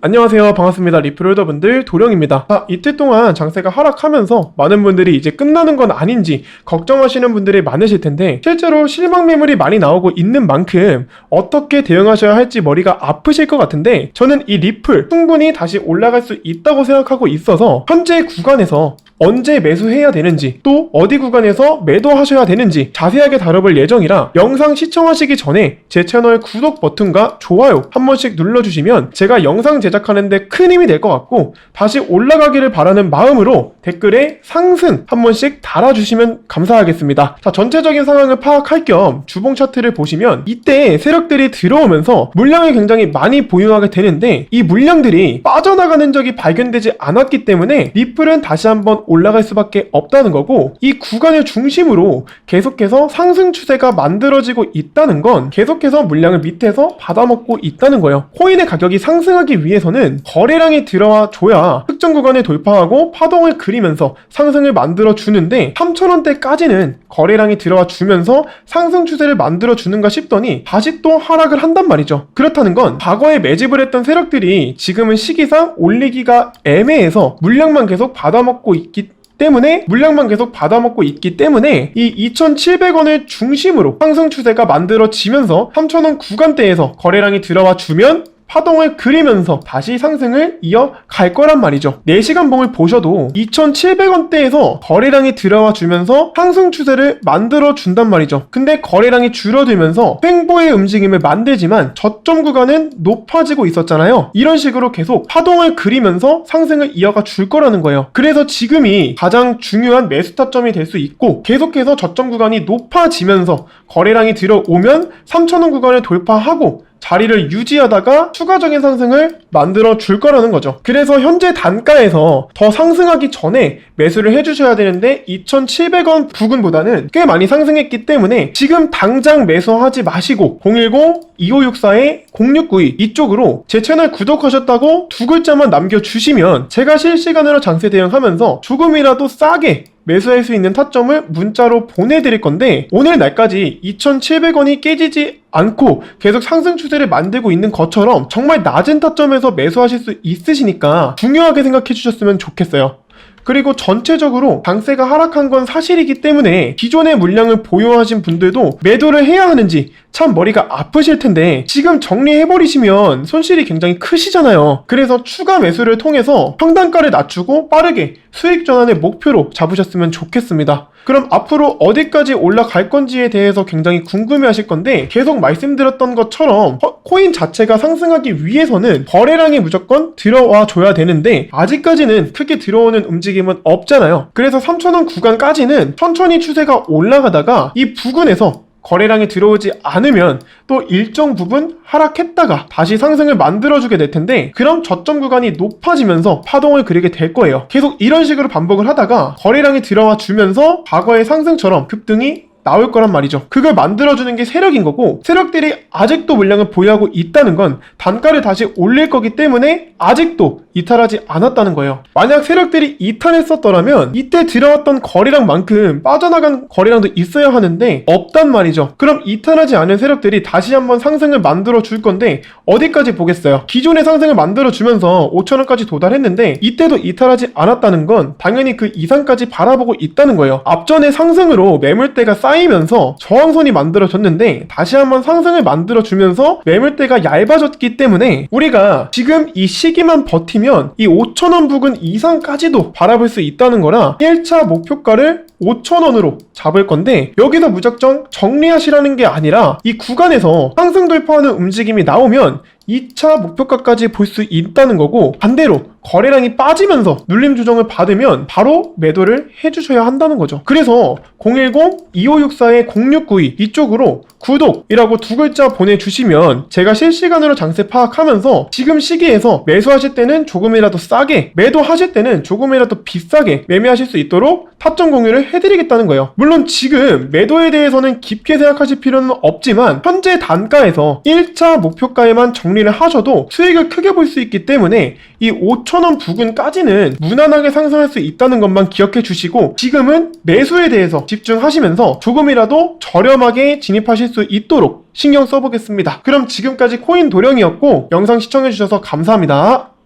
안녕하세요. 반갑습니다. 리플홀더분들 도령입니다. 자, 이틀 동안 장세가 하락하면서 많은 분들이 이제 끝나는 건 아닌지 걱정하시는 분들이 많으실 텐데 실제로 실망 매물이 많이 나오고 있는 만큼 어떻게 대응하셔야 할지 머리가 아프실 것 같은데 저는 이 리플 충분히 다시 올라갈 수 있다고 생각하고 있어서 현재 구간에서 언제 매수해야 되는지 또 어디 구간에서 매도하셔야 되는지 자세하게 다뤄볼 예정이라 영상 시청하시기 전에 제 채널 구독 버튼과 좋아요 한 번씩 눌러주시면 제가 영상 제작하는데 큰 힘이 될 것 같고 다시 올라가기를 바라는 마음으로 댓글에 상승 한 번씩 달아주시면 감사하겠습니다. 자 전체적인 상황을 파악할 겸 주봉 차트를 보시면 이때 세력들이 들어오면서 물량을 굉장히 많이 보유하게 되는데 이 물량들이 빠져나가는 적이 발견되지 않았기 때문에 리플은 다시 한번 올라갈 수밖에 없다는 거고 이 구간을 중심으로 계속해서 상승 추세가 만들어지고 있다는 건 계속해서 물량을 밑에서 받아먹고 있다는 거예요. 코인의 가격이 상승하기 위해서는 거래량이 들어와 줘야 특정 구간을 돌파하고 파동을 그리 면서 상승을 만들어 주는데 3,000원대까지는 거래량이 들어와 주면서 상승 추세를 만들어 주는가 싶더니 다시 또 하락을 한단 말이죠. 그렇다는 건 과거에 매집을 했던 세력들이 지금은 시기상 올리기가 애매해서 물량만 계속 받아먹고 있기 때문에 물량만 계속 받아먹고 있기 때문에 이 2,700원을 중심으로 상승 추세가 만들어지면서 3,000원 구간대에서 거래량이 들어와 주면 파동을 그리면서 다시 상승을 이어갈 거란 말이죠. 4시간 봉을 보셔도 2,700원대에서 거래량이 들어와 주면서 상승 추세를 만들어 준단 말이죠. 근데 거래량이 줄어들면서 횡보의 움직임을 만들지만 저점 구간은 높아지고 있었잖아요. 이런 식으로 계속 파동을 그리면서 상승을 이어가 줄 거라는 거예요. 그래서 지금이 가장 중요한 매수 타점이 될 수 있고 계속해서 저점 구간이 높아지면서 거래량이 들어오면 3,000원 구간을 돌파하고 자리를 유지하다가 추가적인 상승을 만들어 줄 거라는 거죠. 그래서 현재 단가에서 더 상승하기 전에 매수를 해주셔야 되는데 2,700원 부근보다는 꽤 많이 상승했기 때문에 지금 당장 매수하지 마시고 010-2564-0692 이쪽으로 제 채널 구독하셨다고 두 글자만 남겨주시면 제가 실시간으로 장세 대응하면서 조금이라도 싸게 매수할 수 있는 타점을 문자로 보내드릴 건데 오늘 날까지 2,700원이 깨지지 않고 계속 상승 추세를 만들고 있는 것처럼 정말 낮은 타점에서 매수하실 수 있으시니까 중요하게 생각해 주셨으면 좋겠어요. 그리고 전체적으로 강세가 하락한 건 사실이기 때문에 기존의 물량을 보유하신 분들도 매도를 해야 하는지 참 머리가 아프실 텐데 지금 정리해버리시면 손실이 굉장히 크시잖아요. 그래서 추가 매수를 통해서 평단가를 낮추고 빠르게 수익 전환의 목표로 잡으셨으면 좋겠습니다. 그럼 앞으로 어디까지 올라갈 건지에 대해서 굉장히 궁금해 하실 건데 계속 말씀드렸던 것처럼 허- 코인 자체가 상승하기 위해서는 거래량이 무조건 들어와 줘야 되는데 아직까지는 크게 들어오는 움직임 은 없잖아요. 그래서 3,000원 구간까지는 천천히 추세가 올라가다가 이 부근에서 거래량이 들어오지 않으면 또 일정 부분 하락했다가 다시 상승을 만들어주게 될 텐데 그럼 저점 구간이 높아지면서 파동을 그리게 될 거예요. 계속 이런 식으로 반복을 하다가 거래량이 들어와 주면서 과거의 상승처럼 급등이 나올 거란 말이죠. 그걸 만들어주는 게 세력인 거고, 세력들이 아직도 물량을 보유하고 있다는 건 단가를 다시 올릴 거기 때문에 아직도 이탈하지 않았다는 거예요. 만약 세력들이 이탈했었더라면 이때 들어왔던 거래량만큼 빠져나간 거래량도 있어야 하는데 없단 말이죠. 그럼 이탈하지 않은 세력들이 다시 한번 상승을 만들어 줄 건데 어디까지 보겠어요? 기존의 상승을 만들어 주면서 5천원까지 도달했는데 이때도 이탈하지 않았다는 건 당연히 그 이상까지 바라보고 있다는 거예요. 앞전의 상승으로 매물대가 쌓 이면서 저항선이 만들어졌는데 다시 한번 상승을 만들어 주면서 매물대가 얇아졌기 때문에 우리가 지금 이 시기만 버티면 이 5천원 부근 이상까지도 바라볼 수 있다는 거라 1차 목표가를 5천원으로 잡을 건데 여기서 무작정 정리하시라는 게 아니라 이 구간에서 상승 돌파하는 움직임이 나오면 2차 목표가까지 볼 수 있다는 거고 반대로 거래량이 빠지면서 눌림 조정을 받으면 바로 매도를 해주셔야 한다는 거죠. 그래서 010-2564-0692 이쪽으로 구독이라고 두 글자 보내주시면 제가 실시간으로 장세 파악하면서 지금 시기에서 매수하실 때는 조금이라도 싸게 매도하실 때는 조금이라도 비싸게 매매하실 수 있도록 타점 공유를 해드리겠다는 거예요. 물론 지금 매도에 대해서는 깊게 생각하실 필요는 없지만 현재 단가에서 1차 목표가에만 정리를 하셔도 수익을 크게 볼 수 있기 때문에 이 5천원 부근까지는 무난하게 상승할 수 있다는 것만 기억해 주시고 지금은 매수에 대해서 집중하시면서 조금이라도 저렴하게 진입 하실 수 있도록 신경 써보겠습니다. 그럼 지금까지 코인 도령이었고 영상 시청해 주셔서 감사합니다.